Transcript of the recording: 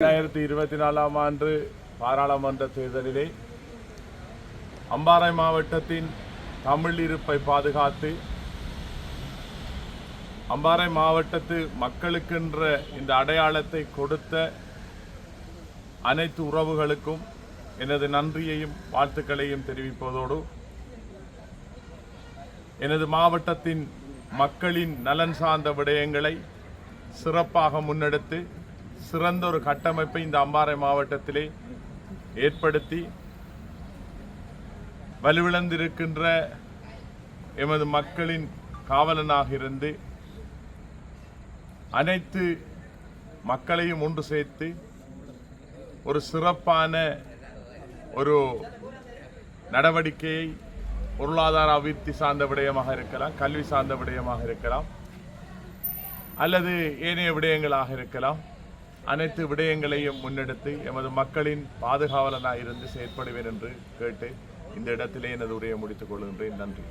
இரண்டாயிரத்தி இருபத்தி நாலாம் ஆண்டு பாராளுமன்ற தேர்தலிலே அம்பாறை மாவட்டத்தின் தமிழ் இருப்பை பாதுகாத்து அம்பாறை மாவட்டத்து மக்களுக்கென்ற இந்த அடையாளத்தை கொடுத்த அனைத்து உறவுகளுக்கும் எனது நன்றியையும் வாழ்த்துக்களையும் தெரிவிப்பதோடு எனது மாவட்டத்தின் மக்களின் நலன் சார்ந்த விடயங்களை சிறப்பாக முன்னெடுத்து சிறந்த ஒரு கட்டமைப்பை இந்த அம்பாறை மாவட்டத்திலே ஏற்படுத்தி வலுவிழந்திருக்கின்ற எமது மக்களின் காவலனாக இருந்து அனைத்து மக்களையும் ஒன்று சேர்த்து ஒரு சிறப்பான ஒரு நடவடிக்கையை பொருளாதார அபிவிருத்தி சார்ந்த விடயமாக இருக்கலாம் கல்வி சார்ந்த விடயமாக இருக்கலாம் அல்லது ஏனைய விடயங்களாக இருக்கலாம். அனைத்து விடயங்களையும் முன்னெடுத்து எமது மக்களின் பாதுகாவலனாக இருந்து செயற்படுவேன் என்று கேட்டு இந்த இடத்திலே எனது உரையை முடித்துக் கொள்கின்றேன். நன்றி.